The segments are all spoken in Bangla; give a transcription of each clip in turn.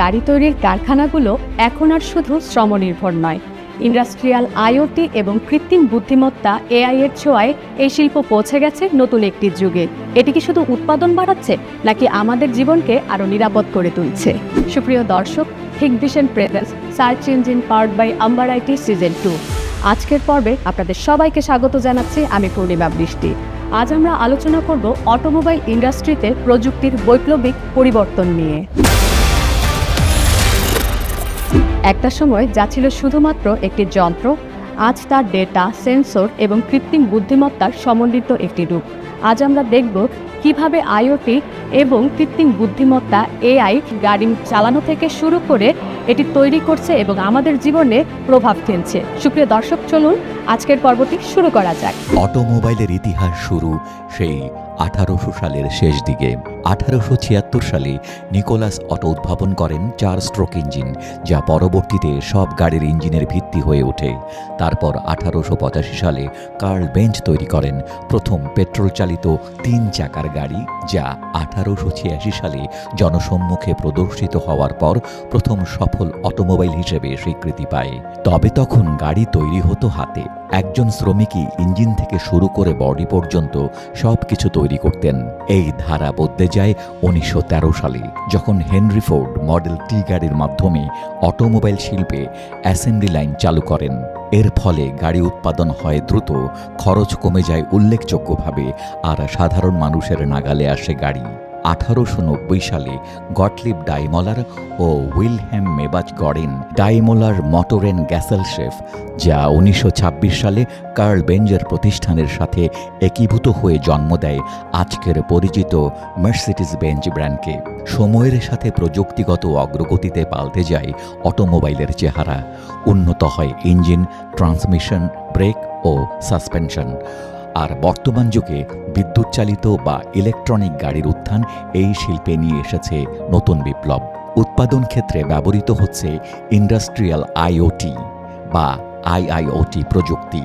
গাড়ি তৈরির কারখানাগুলো এখন আর শুধু শ্রমনির্ভর নয়। ইন্ডাস্ট্রিয়াল আইওটি এবং কৃত্রিম বুদ্ধিমত্তা এআই এর ছোঁয়ায় এই শিল্প পৌঁছে গেছে নতুন একটি যুগে। এটি কি শুধু উৎপাদন বাড়াচ্ছে, নাকি আমাদের জীবনকে আরও নিরাপদ করে তুলছে? সুপ্রিয় দর্শক, Hikvision presence search engine powered by Amber IT season two. আজকের পর্বে আপনাদের সবাইকে স্বাগত জানাচ্ছি আমি পূর্ণিমা বৃষ্টি। আজ আমরা আলোচনা করব অটোমোবাইল ইন্ডাস্ট্রিতে প্রযুক্তির বৈপ্লবিক পরিবর্তন নিয়ে। একটা সময় যা ছিল শুধুমাত্র একটি যন্ত্র, আজ তার ডেটা, সেন্সর এবং কৃত্রিম বুদ্ধিমত্তার সমন্বিত একটি রূপ। আজ আমরা দেখব কীভাবে আইওটি এবং কৃত্রিম বুদ্ধিমত্তা, এআই গাড়ি চালানো থেকে শুরু করে এটি তৈরি করছে এবং আমাদের জীবনে প্রভাব ফেলছে। সুপ্রিয় দর্শক, চলুন আজকের পর্বটি শুরু করা যাক। অটোমোবাইলের ইতিহাস শুরু সেই আঠারোশো সালের শেষ দিকে। আঠারোশো ছিয়াত্তর সালে নিকোলাস অটো উদ্ভাবন করেন চার স্ট্রোক ইঞ্জিন, যা পরবর্তীতে সব গাড়ির ইঞ্জিনের ভিত্তি হয়ে ওঠে। তারপর আঠারোশো পঁচাশি সালে কার্ল বেঞ্চ তৈরি করেন প্রথম পেট্রোল চালিত তিন চাকার গাড়ি, যা আঠারোশো ছিয়াশি সালে জনসম্মুখে প্রদর্শিত হওয়ার পর প্রথম সফল অটোমোবাইল হিসেবে স্বীকৃতি পায়। তবে তখন গাড়ি তৈরি হতো হাতে। একজন শ্রমিকই ইঞ্জিন থেকে শুরু করে বডি পর্যন্ত সব কিছু তৈরি করতেন। এই ধারা বদলে যায় উনিশশো তেরো সালে, যখন হেনরি ফোর্ড মডেল টি গাড়ির মাধ্যমে অটোমোবাইল শিল্পে অ্যাসেম্বলি লাইন চালু করেন। এর ফলে গাড়ি উৎপাদন হয় দ্রুত, খরচ কমে যায় উল্লেখযোগ্যভাবে, আর সাধারণ মানুষের নাগালে আসে গাড়ি। আঠারোশো নব্বই সালে গটলিপ ডাইমলার ও উইলহ্যাম মেবাজ গড়েন ডাইমলার মটোরেন গ্যাসেলশেফ যা উনিশশো ছাব্বিশ সালে কার্ল বেঞ্জের প্রতিষ্ঠানের সাথে একীভূত হয়ে জন্ম দেয় আজকের পরিচিত মার্সিডিজ বেঞ্চ ব্র্যান্ডকে। সময়ের সাথে প্রযুক্তিগত অগ্রগতিতে পাল্টে যায় অটোমোবাইলের চেহারা। উন্নত হয় ইঞ্জিন, ট্রান্সমিশন, ব্রেক ও সাসপেনশন। আর বর্তমান যুগে বিদ্যুৎ চালিত বা ইলেকট্রনিক গাড়ির উত্থান এই শিল্পে নিয়ে এসেছে নতুন বিপ্লব। উৎপাদন ক্ষেত্রে ব্যবহৃত হচ্ছে ইন্ডাস্ট্রিয়াল আইওটি বা আইআইওটি প্রযুক্তি,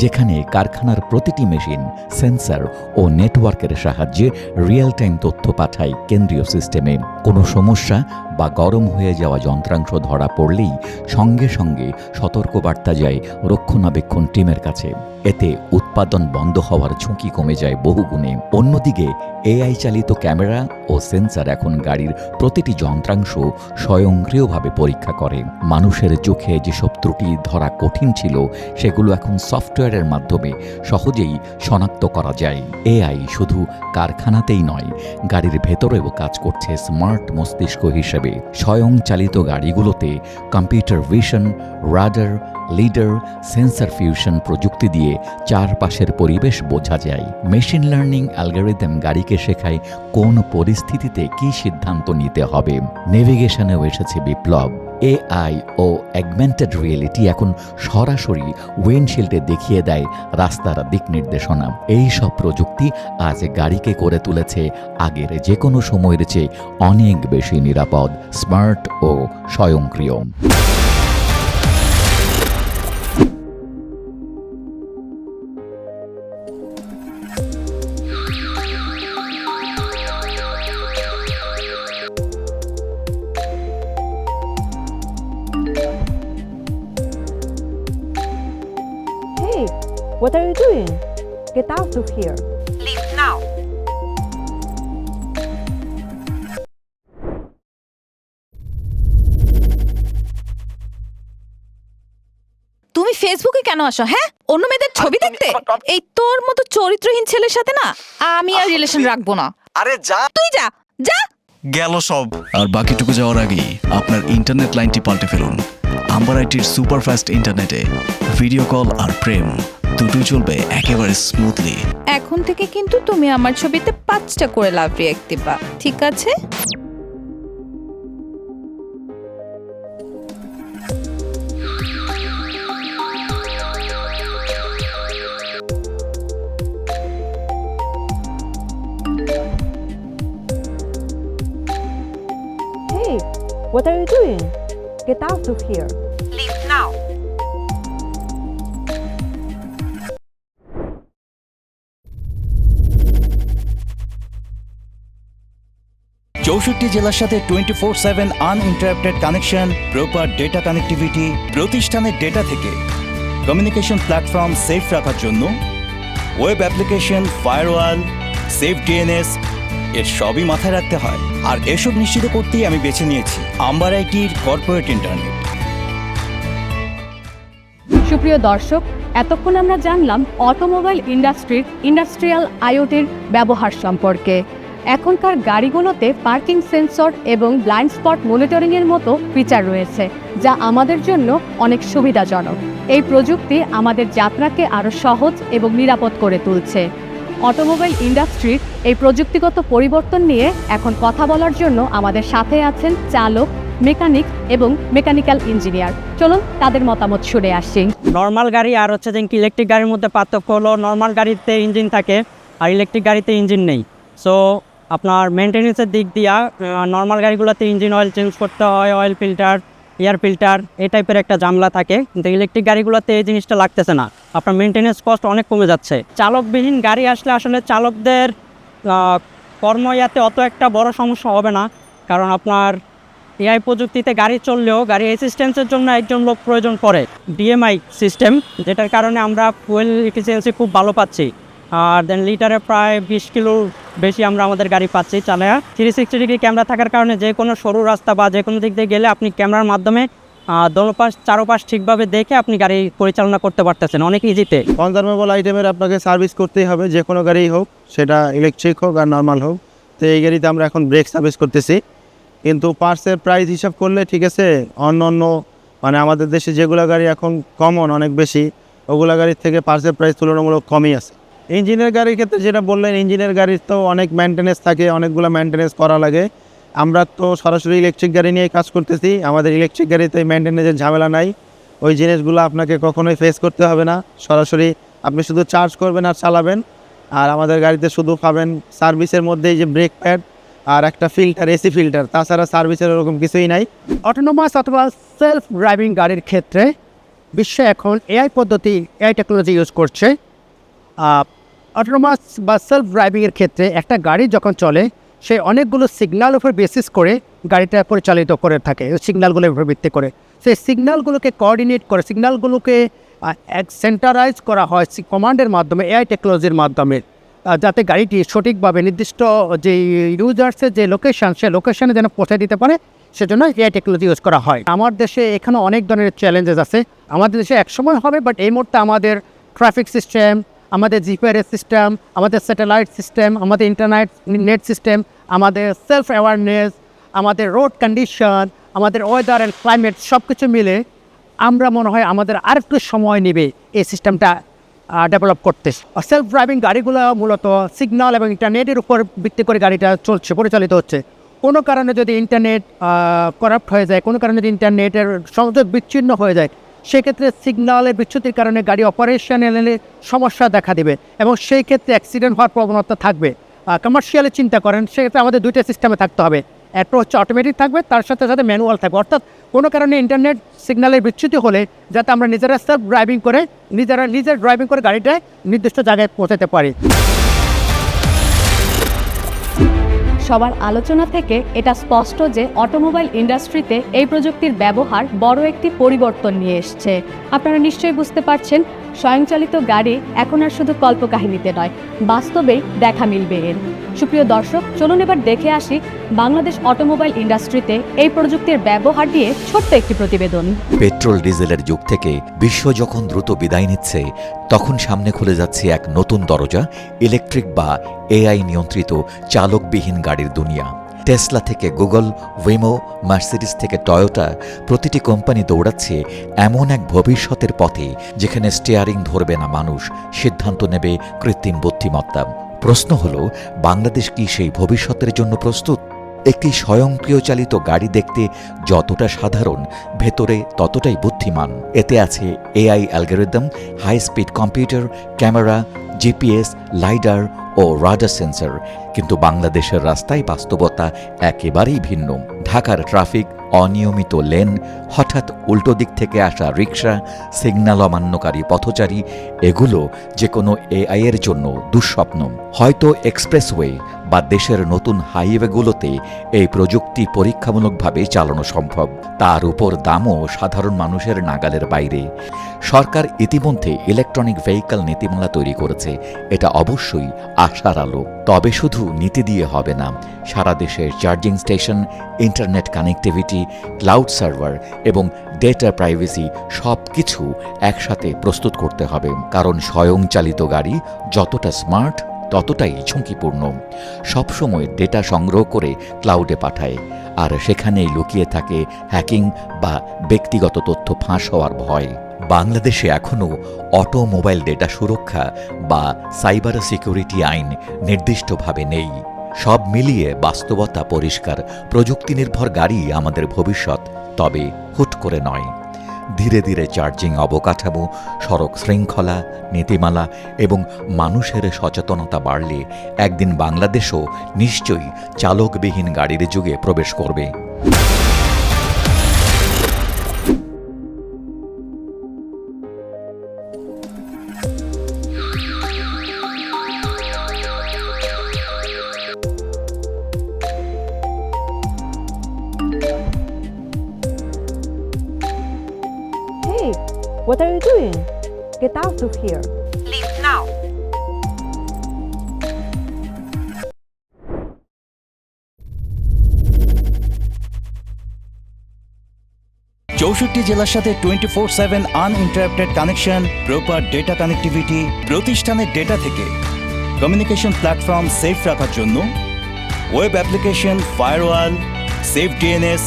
যেখানে কারখানার প্রতিটি মেশিন, সেন্সর ও নেটওয়ার্কের সাহায্যে রিয়েল টাইম তথ্য পাঠায় কেন্দ্রীয় সিস্টেমে। কোনো সমস্যা বা গরম হয়ে যাওয়া যন্ত্রাংশ ধরা পড়লেই সঙ্গে সঙ্গে সতর্কবার্তা যায় রক্ষণাবেক্ষণ টিমের কাছে। এতে উৎপাদন বন্ধ হওয়ার ঝুঁকি কমে যায় বহুগুণে। অন্যদিকে, এআই চালিত ক্যামেরা ও সেন্সার এখন গাড়ির প্রতিটি যন্ত্রাংশ স্বয়ংক্রিয়ভাবে পরীক্ষা করে। মানুষের চোখে যেসব ত্রুটি ধরা কঠিন ছিল, সেগুলো এখন সফটওয়্যারের মাধ্যমে সহজেই শনাক্ত করা যায়। এআই শুধু কারখানাতেই নয়, গাড়ির ভেতরেও কাজ করছে স্মার্ট মস্তিষ্ক হিসেবে স্বয়ংচালিত গাড়িগুলোতে computer vision, radar, lidar, sensor fusion প্রযুক্তি দিয়ে চারপাশের পরিবেশ বোঝা যায়। মেশিন লার্নিং অ্যালগোরিদম গাড়িকে শেখায় কোন পরিস্থিতিতে কি সিদ্ধান্ত নিতে হবে। নেভিগেশনেও এসেছে বিপ্লব। এআই ও অ্যাগমেন্টেড রিয়েলিটি এখন সরাসরি উইন্ডশিল্ডে দেখিয়ে দেয় রাস্তার দিক নির্দেশনা। এই সব প্রযুক্তি আজ গাড়িকে করে তুলেছে আগের যে কোনো সময়ের চেয়ে অনেক বেশি নিরাপদ স্মার্ট ও স্বয়ংক্রিয়। What are you doing? Get out of here. Leave now. তুমি ফেসবুকে কেন আসো হ্যাঁ? অন্য মেয়েদের ছবি দেখতে? এই তোর মতো চরিত্রহীন ছেলের সাথে না আমি আর রিলেশন রাখব না। আরে যা। তুই যা যা। গেল সব। আর বাকিটুকু যাওয়ার আগেই আপনার ইন্টারনেট লাইনটি পাল্টে ফেলুন। আম্বার আইটির সুপারফাস্ট ইন্টারনেটে ভিডিও কল আর প্রেম। দুটোই চলবে একেবারে স্মুথলি এখন থেকে কিন্তু তুমি আমার ছবিতে পাঁচটা করে লাভ রিয়াক্ট দিবা ঠিক আছে Hey, what are you doing? Get out of here. চৌষট্টি জেলার সাথে twenty four seven uninterrupted connection proper data connectivity প্রতিষ্ঠানের ডেটা থেকে কমিউনিকেশন প্ল্যাটফর্ম সেফ রাখার জন্য web application firewall safe DNS এর সবই মাথায় রাখতে হয়। আর এসব নিশ্চিত করতেই আমি বেছে নিয়েছি আম্বার আইটির কর্পোরেট ইন্টারনেট সুপ্রিয় দর্শক, এতক্ষণ আমরা জানলাম অটোমোবাইল ইন্ডাস্ট্রির ইন্ডাস্ট্রিয়াল আইওটির ব্যবহার সম্পর্কে। এখনকার গাড়িগুলোতে পার্কিং সেন্সর এবং ব্লাইন্ড স্পট মনিটরিংয়ের মতো ফিচার রয়েছে, যা আমাদের জন্য অনেক সুবিধাজনক। এই প্রযুক্তি আমাদের যাত্রাকে আরও সহজ এবং নিরাপদ করে তুলছে। অটোমোবাইল ইন্ডাস্ট্রির এই প্রযুক্তিগত পরিবর্তন নিয়ে এখন কথা বলার জন্য আমাদের সাথে আছেন চালক, মেকানিক এবং মেকানিক্যাল ইঞ্জিনিয়ার। চলুন তাদের মতামত শুনে আসি। নর্মাল গাড়ি আর হচ্ছে যে ইলেকট্রিক গাড়ির মধ্যে পার্থক্য হলো, নর্মাল গাড়িতে ইঞ্জিন থাকে আর ইলেকট্রিক গাড়িতে ইঞ্জিন নেই। সো আপনার মেনটেন্যান্সের দিক দিয়া নর্মাল গাড়িগুলোতে ইঞ্জিন অয়েল চেঞ্জ করতে হয় অয়েল ফিল্টার এয়ার ফিল্টার এই টাইপের একটা জামলা থাকে। কিন্তু ইলেকট্রিক গাড়িগুলোতে এই জিনিসটা লাগতেছে না। আপনার মেনটেন্যান্স কস্ট অনেক কমে যাচ্ছে। চালকবিহীন গাড়ি আসলে আসলে চালকদের কর্ম কর্ময়াতে অত একটা বড় সমস্যা হবে না। কারণ আপনার এআই প্রযুক্তিতে গাড়ি চললেও গাড়ি অ্যাসিস্ট্যান্সের জন্য একজন লোক প্রয়োজন পড়ে। ডিএমআই সিস্টেম যেটার কারণে আমরা ফুয়েল এফিসিয়েন্সি খুব ভালো পাচ্ছি। আর দেন লিটারে প্রায় বিশ কিলোর বেশি আমরা আমাদের গাড়ি পাচ্ছি চালায়া। থ্রি সিক্সটি ডিগ্রি ক্যামেরা থাকার কারণে যে কোনো সরু রাস্তা বা যে কোনো দিক দিয়ে গেলে আপনি ক্যামেরার মাধ্যমে দোনোপাশ চারোপাশ ঠিকভাবে দেখে আপনি গাড়ি পরিচালনা করতে পারতেছেন অনেক ইজিতে কনজারভেবল আইটেমের আপনাকে সার্ভিস করতেই হবে, যে কোনো গাড়ি হোক, সেটা ইলেকট্রিক হোক আর নর্মাল হোক। তো এই গাড়িতে আমরা এখন ব্রেক সার্ভিস করতেছি। কিন্তু পার্টসের প্রাইস হিসাব করলে ঠিক আছে, অন্য অন্য মানে আমাদের দেশে যেগুলো গাড়ি এখন কমন অনেক বেশি, ওগুলো গাড়ির থেকে পার্টসের প্রাইস তুলনামূলক কমই আছে। ইঞ্জিনের গাড়ির ক্ষেত্রে যেটা বললেন ইঞ্জিনের গাড়ির তো অনেক মেনটেনেন্স থাকে, অনেকগুলো মেনটেনেন্স করা লাগে। আমরা তো সরাসরি ইলেকট্রিক গাড়ি নিয়ে কাজ করতেছি। আমাদের ইলেকট্রিক গাড়িতে মেনটেনেন্সের ঝামেলা নাই। ওই জিনিসগুলো আপনাকে কখনোই ফেস করতে হবে না। সরাসরি আপনি শুধু চার্জ করবেন আর চালাবেন। আর আমাদের গাড়িতে শুধু পাবেন সার্ভিসের মধ্যেই যে ব্রেক প্যাড আর একটা ফিল্টার এসি ফিল্টার তাছাড়া সার্ভিসের ওরকম কিছুই নাই। অটোনোমাস অথবা সেলফ ড্রাইভিং গাড়ির ক্ষেত্রে বিশ্বে এখন এআই পদ্ধতি এআই টেকনোলজি ইউজ করছে। অটোনোমাস বা সেলফ ড্রাইভিংয়ের ক্ষেত্রে একটা গাড়ি যখন চলে, সে অনেকগুলো সিগন্যাল উপর বেসিস করে গাড়িটা পরিচালিত করে থাকে সিগনালগুলোর উপর ভিত্তি করে। সেই সিগনালগুলোকে কোঅর্ডিনেট করে সিগনালগুলোকে সেন্টারাইজ করা হয় কমান্ডের মাধ্যমে এআই টেকনোলজির মাধ্যমে যাতে গাড়িটি সঠিকভাবে নির্দিষ্ট যে ইউজার্সের যে লোকেশন সে লোকেশানে যেন পৌঁছে দিতে পারে, সেজন্য এআই টেকনোলজি ইউজ করা হয়। আমার দেশে এখানে অনেক ধরনের চ্যালেঞ্জেস আছে। আমাদের দেশে একসময় হবে বাট এই মুহূর্তে আমাদের ট্রাফিক সিস্টেম আমাদের জিপিআরএস সিস্টেম আমাদের স্যাটেলাইট সিস্টেম আমাদের ইন্টারনেট নেট সিস্টেম আমাদের সেলফ অ্যাওয়ারনেস আমাদের রোড কন্ডিশন আমাদের ওয়েদার অ্যান্ড ক্লাইমেট সব কিছু মিলে আমরা মনে হয় আমাদের আরেকটু সময় নেবে এই সিস্টেমটা ডেভেলপ করতে। সেলফ ড্রাইভিং গাড়িগুলো মূলত সিগন্যাল এবং ইন্টারনেটের উপর ভিত্তি করে গাড়িটা চলছে, পরিচালিত হচ্ছে। কোনো কারণে যদি ইন্টারনেট করাপ্ট হয়ে যায়, কোনো কারণে যদি ইন্টারনেটের সংযোগ বিচ্ছিন্ন হয়ে যায় সেক্ষেত্রে সিগন্যালের বিচ্যুতির কারণে গাড়ি অপারেশনালে সমস্যা দেখা দেবে এবং সেই ক্ষেত্রে অ্যাক্সিডেন্ট হওয়ার প্রবণতা থাকবে। কমার্শিয়ালি চিন্তা করেন, সেক্ষেত্রে আমাদের দুইটা সিস্টেমে থাকতে হবে। একটা হচ্ছে অটোমেটিক থাকবে, তার সাথে সাথে ম্যানুয়াল থাকবে। অর্থাৎ কোনো কারণে ইন্টারনেট সিগন্যালের বিচ্যুতি হলে যাতে আমরা নিজেরা সেলফ ড্রাইভিং করে, নিজেরা নিজের ড্রাইভিং করে গাড়িটায় নির্দিষ্ট জায়গায় পৌঁছাতে পারি। সবার আলোচনা থেকে এটা স্পষ্ট যে অটোমোবাইল ইন্ডাস্ট্রিতে এই প্রযুক্তির ব্যবহার বড় একটি পরিবর্তন নিয়ে এসছে। আপনারা নিশ্চয়ই বুঝতে পারছেন, স্বয়ংচালিত গাড়ি এখন আর শুধু কল্পকাহিনীতে নয়, বাস্তবেই দেখা মিলবে এর। সুপ্রিয় দর্শক, চলুন এবার দেখে আসি বাংলাদেশ অটোমোবাইল ইন্ডাস্ট্রিতে এই প্রযুক্তির ব্যবহার দিয়ে ছোট্ট একটি প্রতিবেদন। পেট্রোল, ডিজেলের যুগ থেকে বিশ্ব যখন দ্রুত বিদায় নিচ্ছে, তখন সামনে খুলে যাচ্ছে এক নতুন দরজা, ইলেকট্রিক বা এআই নিয়ন্ত্রিত চালকবিহীন গাড়ির দুনিয়া। টেসলা থেকে গুগল ওয়েমো মার্সিডিস থেকে টয়োটা প্রতিটি কোম্পানি দৌড়াচ্ছে এমন এক ভবিষ্যতের পথে যেখানে স্টিয়ারিং ধরবে না মানুষ, সিদ্ধান্ত নেবে কৃত্রিম বুদ্ধিমত্তা। প্রশ্ন হল, বাংলাদেশ কি সেই ভবিষ্যতের জন্য প্রস্তুত? একটি স্বয়ংক্রিয় চালিত গাড়ি দেখতে যতটা সাধারণ, ভেতরে ততটাই বুদ্ধিমান। এতে আছে AI algorithm high speed computer, camera GPS, lidar ও রাডার সেন্সর। কিন্তু বাংলাদেশের রাস্তায় বাস্তবতা একেবারেই ভিন্ন। ঢাকার ট্রাফিক, অনিয়মিত লেন, হঠাৎ উল্টো দিক থেকে আসা রিক্সা সিগন্যাল অমান্যকারী পথচারী, এগুলো যে কোনো এআই এর জন্য দুঃস্বপ্ন। হয়তো এক্সপ্রেসওয়ে বা দেশের নতুন হাইওয়েগুলোতে এই প্রযুক্তি পরীক্ষামূলকভাবে চালানো সম্ভব। তার উপর দামও সাধারণ মানুষের নাগালের বাইরে। সরকার ইতিমধ্যে ইলেকট্রনিক ভেহিকল নীতিমালা তৈরি করেছে। এটা অবশ্যই আশার আলো। তবে শুধু নীতি দিয়ে হবে না, সারা দেশে charging station, internet connectivity, cloud server এবং ডেটা প্রাইভেসি সব কিছু একসাথে প্রস্তুত করতে হবে। কারণ স্বয়ংচালিত গাড়ি যতটা স্মার্ট, ততটাই ঝুঁকিপূর্ণ। সবসময় ডেটা সংগ্রহ করে ক্লাউডে পাঠায়। আর সেখানেই লুকিয়ে থাকে হ্যাকিং বা ব্যক্তিগত তথ্য ফাঁস হওয়ার ভয়। বাংলাদেশে এখনও অটোমোবাইল ডেটা সুরক্ষা বা সাইবার সিকিউরিটি আইন নির্দিষ্টভাবে নেই। সব মিলিয়ে বাস্তবতা পরিষ্কার প্রযুক্তি নির্ভর গাড়ি আমাদের ভবিষ্যৎ, তবে হুট করে নয়। ধীরে ধীরে চার্জিং অবকাঠামো, সড়ক শৃঙ্খলা, নীতিমালা এবং মানুষের সচেতনতা বাড়লে একদিন বাংলাদেশও নিশ্চয়ই চালকবিহীন গাড়ির যুগে প্রবেশ করবে। What are you doing? Get out of here. চৌষট্টি জেলার সাথে twenty four seven uninterrupted connection proper data connectivity প্রতিষ্ঠানের ডেটা থেকে কমিউনিকেশন প্ল্যাটফর্ম সেফ রাখার জন্য web application firewall safe DNS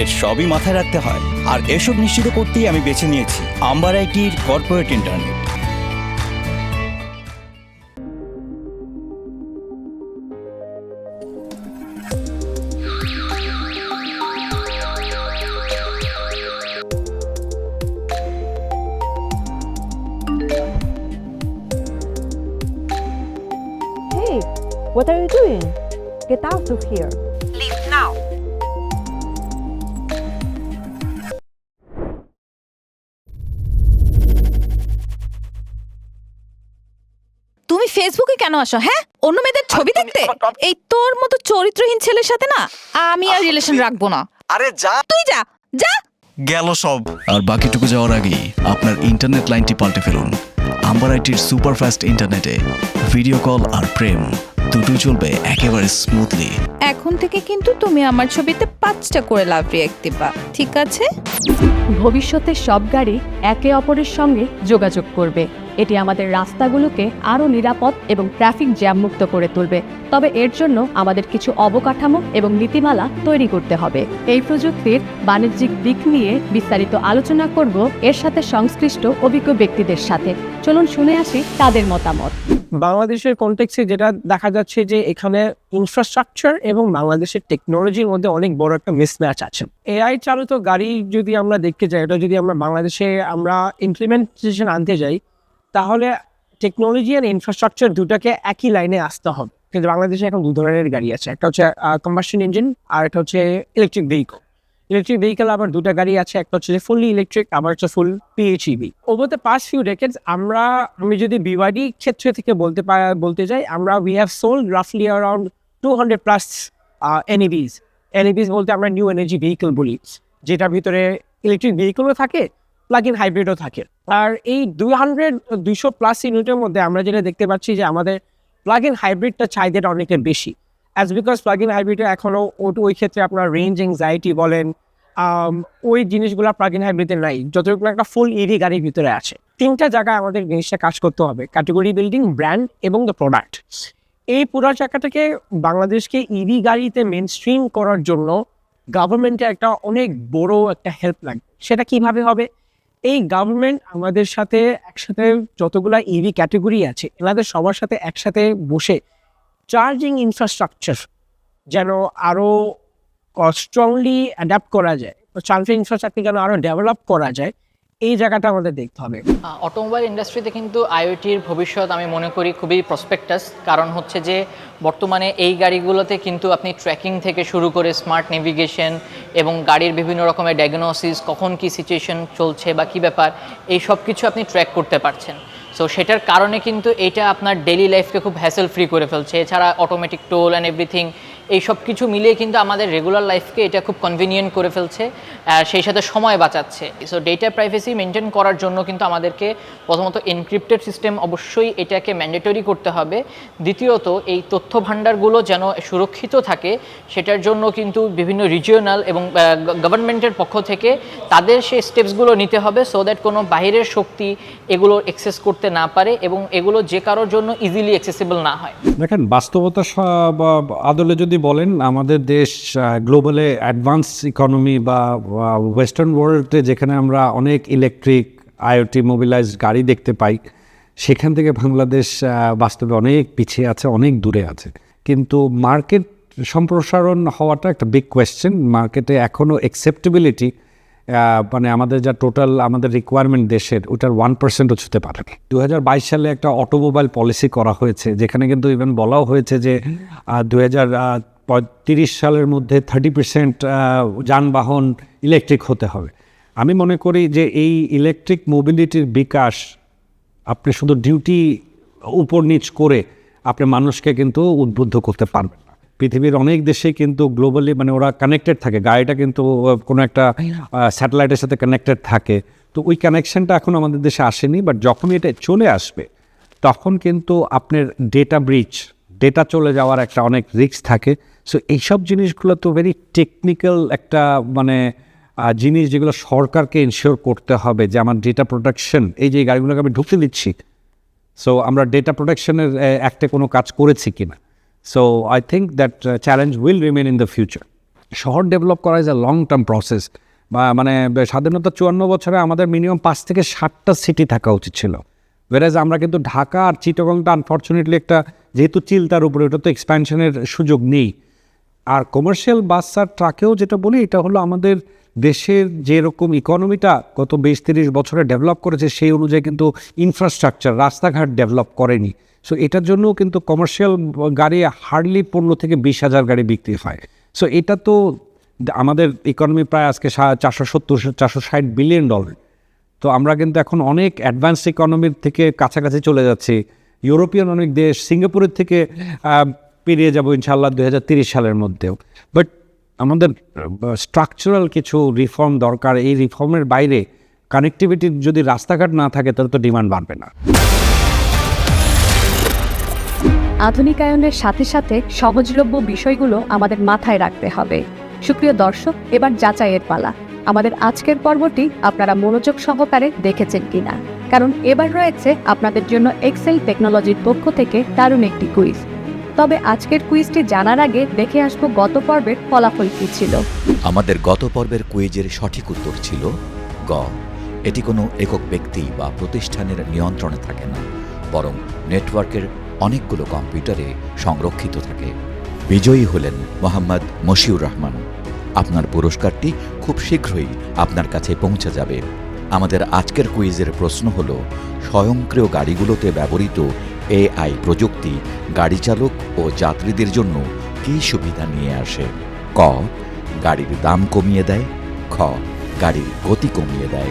এর সবই মাথায় রাখতে হয় আর এসব নিশ্চিত করতেই আমি বেছে নিয়েছি Amber আইটির corporate internet what are you doing? Get out of here. কেন আসো হ্যাঁ? অন্য মেয়েদের ছবি দেখতে? এই তোর মতো চরিত্রহীন ছেলের সাথে না আমি আর রিলেশন রাখব না। আরে যা। তুই যা যা। গেল সব। আর বাকিটুকু যাওয়ার আগেই আপনার ইন্টারনেট লাইনটি পাল্টে ফেলুন। আম্বার আইটির সুপারফাস্ট ইন্টারনেটে ভিডিও কল আর প্রেম দুটোই চলবে একেবারে স্মুথলি এখন থেকে কিন্তু তুমি আমার ছবিতে পাঁচটা করে লাভ রিয়েক্ট দিবা ঠিক আছে? ভবিষ্যতে সব গাড়ি একে অপরের সঙ্গে যোগাযোগ করবে। এটি আমাদের রাস্তাগুলোকে আরও নিরাপদ এবং ট্রাফিক জ্যাম মুক্ত করে তুলবে। তবে এর জন্য আমাদের কিছু অবকাঠামো এবং নীতিমালা তৈরি করতে হবে। এই প্রযুক্তির বাণিজ্যিক দিক নিয়ে বিস্তারিত আলোচনা করব এর সাথে সংশ্লিষ্ট অভিজ্ঞ ব্যক্তিদের সাথে। চলুন শুনে আসি তাদের মতামত। বাংলাদেশের কনটেক্সে যেটা দেখা যাচ্ছে যে এখানে ইনফ্রাস্ট্রাকচার এবং বাংলাদেশের টেকনোলজির মধ্যে অনেক বড় একটা মিসম্যাচ আছে। এআই চালিত গাড়ি যদি আমরা দেখতে যাই এটা যদি আমরা বাংলাদেশে আমরা ইমপ্লিমেন্টেশন আনতে যাই, তাহলে টেকনোলজি আর ইনফ্রাস্ট্রাকচার দুটাকে একই লাইনে আসতে হবে। কিন্তু বাংলাদেশে এখন দু ধরনের গাড়ি আছে, একটা হচ্ছে কম্বাসন ইঞ্জিন আর একটা হচ্ছে ইলেকট্রিক ভেহিকল ইলেকট্রিক ভেহিকল আবার দুটো গাড়ি আছে, একটা হচ্ছে ফুললি ইলেকট্রিক আবার হচ্ছে full PHEV over the past few decades আমরা, আমি যদি বিওয়াইডি ক্ষেত্রে থেকে বলতে বলতে যাই, আমরা we have sold রাফলি around two hundred plus NEVs NEVs বলতে আমরা নিউ এনার্জি ভেহিকল বলি, যেটার ভিতরে ইলেকট্রিক ভেহিকলও থাকে প্লাগ ইন হাইব্রিডও থাকে। আর এই দুই হান্ড্রেড দুইশো প্লাস ইউনিটের মধ্যে আমরা যেটা দেখতে পাচ্ছি যে আমাদের প্লাগ ইন হাইব্রিডটা চাহিদাটা অনেকটা বেশি। অ্যাজ বিকজ প্লাগ ইন হাইব্রিডে এখনও ওই ক্ষেত্রে আপনার রেঞ্জ এংজাইটি বলেন ওই জিনিসগুলো প্লাগ ইন হাইব্রিডে নাই। যতটুকু একটা ফুল ইভি গাড়ির ভিতরে আছে। তিনটা জায়গায় আমাদের জিনিসটা কাজ করতে হবে। ক্যাটেগরি বিল্ডিং ব্র্যান্ড এবং দ্য প্রোডাক্ট এই পুরো জায়গাটাকে বাংলাদেশকে ইভি গাড়িতে মেন স্ট্রিম করার জন্য গভর্নমেন্টের একটা অনেক বড় একটা হেল্প লাগবে। সেটা কীভাবে হবে? এই গভর্নমেন্ট আমাদের সাথে একসাথে যতগুলা ইভি ক্যাটেগরি আছে এনাদের সবার সাথে একসাথে বসে চার্জিং ইনফ্রাস্ট্রাকচার যেন আরও স্ট্রংলি অ্যাডাপ্ট করা যায়। চার্জিং ইনফ্রাস্ট্রাকচার যেন আরও ডেভেলপ করা যায়। এই জায়গাটা আমাদের দেখতে হবে। অটোমোবাইল ইন্ডাস্ট্রিতে কিন্তু আইওটির ভবিষ্যৎ আমি মনে করি খুবই প্রসপেক্টাস কারণ হচ্ছে যে বর্তমানে এই গাড়িগুলোতে কিন্তু আপনি ট্র্যাকিং থেকে শুরু করে স্মার্ট নেভিগেশন এবং গাড়ির বিভিন্ন রকমের ডায়াগনোসিস কখন কি সিচুয়েশন চলছে বা কী ব্যাপার, এই সব কিছু আপনি ট্র্যাক করতে পারছেন। সো সেটার কারণে কিন্তু এটা আপনার ডেলি লাইফকে খুব হ্যাসেল ফ্রি করে ফেলছে। এছাড়া অটোমেটিক টোল অ্যান্ড এভরিথিং এই সব কিছু মিলিয়ে কিন্তু আমাদের রেগুলার লাইফকে এটা খুব কনভিনিয়েন্ট করে ফেলছে, আর সেই সাথে সময় বাঁচাচ্ছে। সো ডেটা প্রাইভেসি মেনটেন করার জন্য কিন্তু আমাদেরকে প্রথমত এনক্রিপ্টেড সিস্টেম অবশ্যই এটাকে ম্যান্ডেটরি করতে হবে। দ্বিতীয়ত, এই তথ্য ভাণ্ডারগুলো যেন সুরক্ষিত থাকে, সেটার জন্য কিন্তু বিভিন্ন রিজিওনাল এবং গভর্নমেন্টের পক্ষ থেকে তাদের সেই স্টেপসগুলো নিতে হবে সো দ্যাট কোনো বাইরের শক্তি এগুলো অ্যাক্সেস করতে না পারে এবং এগুলো যে কারোর জন্য ইজিলি অ্যাক্সেসিবল না হয়। দেখেন, বাস্তবতা আদলে যদি বলেন, আমাদের দেশ গ্লোবালে অ্যাডভান্স ইকোনমি বা ওয়েস্টার্ন ওয়ার্ল্ডে যেখানে আমরা অনেক ইলেকট্রিক আইওটি মোবিলাইজ গাড়ি দেখতে পাই, সেখান থেকে বাংলাদেশ বাস্তবে অনেক পিছিয়ে আছে, অনেক দূরে আছে। কিন্তু মার্কেট সম্প্রসারণ হওয়াটা একটা বিগ কোয়েশ্চেন মার্কেটে এখনও অ্যাকসেপ্টেবিলিটি মানে আমাদের যা টোটাল আমাদের রিকোয়ারমেন্ট দেশের, ওটার ওয়ান পার্সেন্টও ছুতে পারে দু হাজার বাইশ সালে একটা অটোমোবাইল পলিসি করা হয়েছে, যেখানে কিন্তু ইভেন বলাও হয়েছে যে দু হাজার তিরিশ সালের মধ্যে থার্টি পার্সেন্ট যানবাহন ইলেকট্রিক হতে হবে। আমি মনে করি যে এই ইলেকট্রিক মোবিলিটির বিকাশ আপনি শুধু ডিউটি উপর নিচ করে আপনি মানুষকে কিন্তু উদ্বুদ্ধ করতে পারবেন। পৃথিবীর অনেক দেশে কিন্তু গ্লোবালি মানে ওরা কানেক্টেড থাকে গাড়িটা কিন্তু কোনো একটা স্যাটেলাইটের সাথে কানেক্টেড থাকে। তো ওই কানেকশানটা এখন আমাদের দেশে আসেনি বাট যখনই এটা চলে আসবে তখন কিন্তু আপনার ডেটা ব্রিচ ডেটা চলে যাওয়ার একটা অনেক রিস্ক থাকে। সো এইসব জিনিসগুলো তো ভেরি টেকনিক্যাল একটা মানে জিনিস যেগুলো সরকারকে ইনশিওর করতে হবে যে আমার ডেটা প্রোটেকশন এই যে গাড়িগুলোকে আমি ঢুকতে দিচ্ছি সো আমরা ডেটা প্রোটেকশনের অ্যাক্টে কোনো কাজ করেছি কিনা। So I think that challenge will remain in the future শহর ডেভেলপ করা is a long term process বা মানে স্বাধীনতা চুয়ান্ন বছরে আমাদের মিনিমাম পাঁচ থেকে ষাটটা সিটি থাকা উচিত ছিল। ওয়ারাজ আমরা কিন্তু ঢাকা আর চিটগংটা আনফর্চুনেটলি একটা, যেহেতু চিলতার উপরে, ওটা তো এক্সপ্যানশনের সুযোগ নেই। আর কমার্শিয়াল বাস আর ট্রাকেও যেটা বলি, এটা হলো আমাদের দেশের যেরকম ইকোনমিটা গত বিশ তিরিশ বছরে ডেভেলপ করেছে, সেই অনুযায়ী কিন্তু ইনফ্রাস্ট্রাকচার রাস্তাঘাট ডেভেলপ করেনি। সো এটার জন্যও কিন্তু কমার্শিয়াল গাড়ি হার্ডলি পনেরো থেকে বিশ হাজার গাড়ি বিক্রি হয়। সো এটা তো আমাদের ইকোনমি প্রায় আজকে চারশো সত্তর, চারশো ষাট বিলিয়ন ডলার তো আমরা কিন্তু এখন অনেক অ্যাডভান্স ইকোনমির থেকে কাছাকাছি চলে যাচ্ছি। ইউরোপিয়ান অনেক দেশ সিঙ্গাপুরের থেকে পেরিয়ে যাব ইনশাল্লাহ দু হাজার সালের মধ্যেও। বাট আমাদের স্ট্রাকচারাল কিছু রিফর্ম দরকার। এই রিফর্মের বাইরে কানেক্টিভিটির যদি রাস্তাঘাট না থাকে, তাহলে তো ডিমান্ড বাড়বে না। আধুনিকায়নের সাথে সাথে সহজলভ্য বিষয়গুলো আমাদের মাথায় রাখতে হবে। সুপ্রিয় দর্শক, এবার যাচাইয়ের পালা। আমাদের আজকের পর্বটি আপনারা মনোযোগ সহকারে দেখেছেন কিনা? কারণ এবার রয়েছে আপনাদের জন্য এক্সেল টেকনোলজির পক্ষ থেকে দারুণ একটি কুইজ তবে আজকের কুইজটি জানার আগে দেখে আসব গত পর্বের ফলাফল কী ছিল। আমাদের গত পর্বের কুইজের সঠিক উত্তর ছিল গ। এটি কোনো একক ব্যক্তি বা প্রতিষ্ঠানের নিয়ন্ত্রণে থাকে না, বরং নেটওয়ার্কের অনেকগুলো কম্পিউটারে সংরক্ষিত থাকে। বিজয়ী হলেন মোহাম্মদ মশিউর রহমান। আপনার পুরস্কারটি খুব শীঘ্রই আপনার কাছে পৌঁছে যাবে। আমাদের আজকের কুইজের প্রশ্ন হল, স্বয়ংক্রিয় গাড়িগুলোতে ব্যবহৃত এআই প্রযুক্তি, গাড়ি চালক ও যাত্রীদের জন্য কী সুবিধা নিয়ে আসে? ক, গাড়ির দাম কমিয়ে দেয়। খ, গাড়ির গতি কমিয়ে দেয়।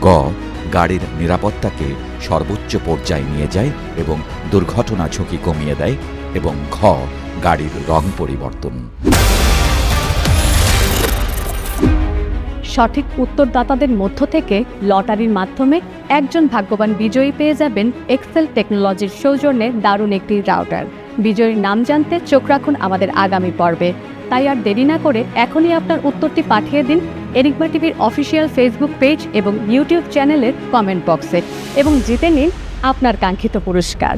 গ, গাড়ির নিরাপত্তাকে সর্বোচ্চ পর্যায়ে নিয়ে যায় এবং দুর্ঘটনা ঝুঁকি কমিয়ে দেয় এবং ঘ, গাড়ির রং পরিবর্তন। সঠিক উত্তরদাতাদের মধ্য থেকে লটারির মাধ্যমে একজন ভাগ্যবান বিজয়ী পেয়ে যাবেন এক্সেল টেকনোলজির সৌজন্যে দারুণ একটি রাউটার। বিজয়ীর নাম জানতে চোখ রাখুন আমাদের আগামী পর্বে। তাই আর দেরি না করে এখনই আপনার উত্তরটি পাঠিয়ে দিন এরিকমা টিভির অফিসিয়াল ফেসবুক পেজ এবং ইউটিউব চ্যানেলের কমেন্ট বক্সে এবং জিতে নিন আপনার কাঙ্ক্ষিত পুরস্কার।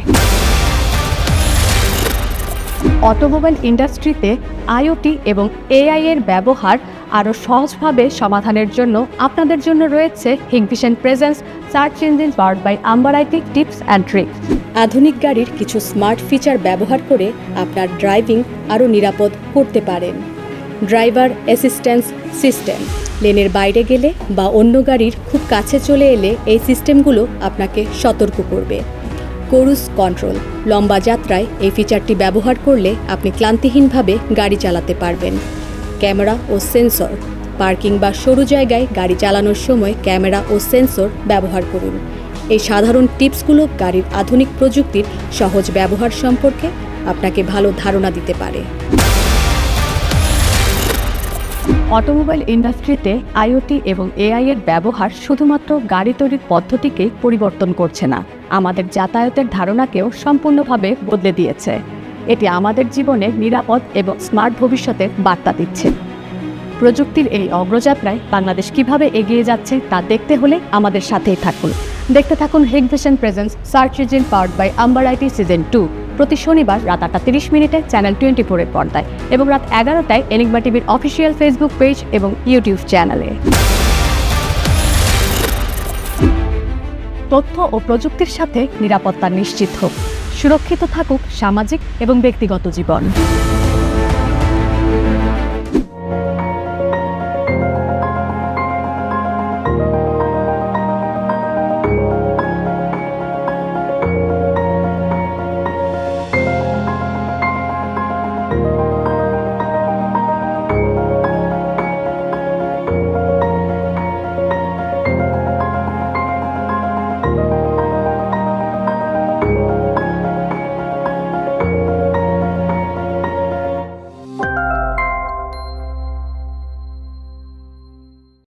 অটোমোবাইল ইন্ডাস্ট্রিতে আইওটি এবং এআই এর ব্যবহার আরও সহজভাবে সমাধানের জন্য আপনাদের জন্য রয়েছে Hikvision presence search engine powered by Amber IT tips and tricks. আধুনিক গাড়ির কিছু স্মার্ট ফিচার ব্যবহার করে আপনার ড্রাইভিং আরও নিরাপদ করতে পারেন। Driver assistance system. লেনের বাইরে গেলে বা অন্য গাড়ির খুব কাছে চলে এলে এই সিস্টেমগুলো আপনাকে সতর্ক করবে। Cruise control. লম্বা যাত্রায় এই ফিচারটি ব্যবহার করলে আপনি ক্লান্তিহীনভাবে গাড়ি চালাতে পারবেন। ক্যামেরা ও সেন্সর। পার্কিং বা সরু জায়গায় গাড়ি চালানোর সময় ক্যামেরা ও সেন্সর ব্যবহার করুন। এই সাধারণ টিপসগুলো গাড়ির আধুনিক প্রযুক্তির সহজ ব্যবহার সম্পর্কে আপনাকে ভালো ধারণা দিতে পারে। অটোমোবাইল ইন্ডাস্ট্রিতে আইওটি এবং এআই এর ব্যবহার শুধুমাত্র গাড়ি তৈরির পদ্ধতিকে পরিবর্তন করছে না, আমাদের যাতায়াতের ধারণাকেও সম্পূর্ণভাবে বদলে দিয়েছে। এটি আমাদের জীবনে নিরাপদ এবং স্মার্ট ভবিষ্যতের বার্তা দিচ্ছে। প্রযুক্তির এই অগ্রযাত্রায় বাংলাদেশ কীভাবে এগিয়ে যাচ্ছে তা দেখতে হলে আমাদের সাথেই থাকুন। দেখতে থাকুন Hikvision presence search engine powered by Amber IT season two. প্রতি শনিবার রাত আটটা তিরিশ মিনিটে চ্যানেল টোয়েন্টি ফোরের পর্দায় এবং রাত এগারোটায় এনিগমা টিভির অফিসিয়াল ফেসবুক পেজ এবং ইউটিউব চ্যানেলে। তথ্য ও প্রযুক্তির সাথে নিরাপত্তা নিশ্চিত হোক। সুরক্ষিত থাকুক সামাজিক এবং ব্যক্তিগত জীবন।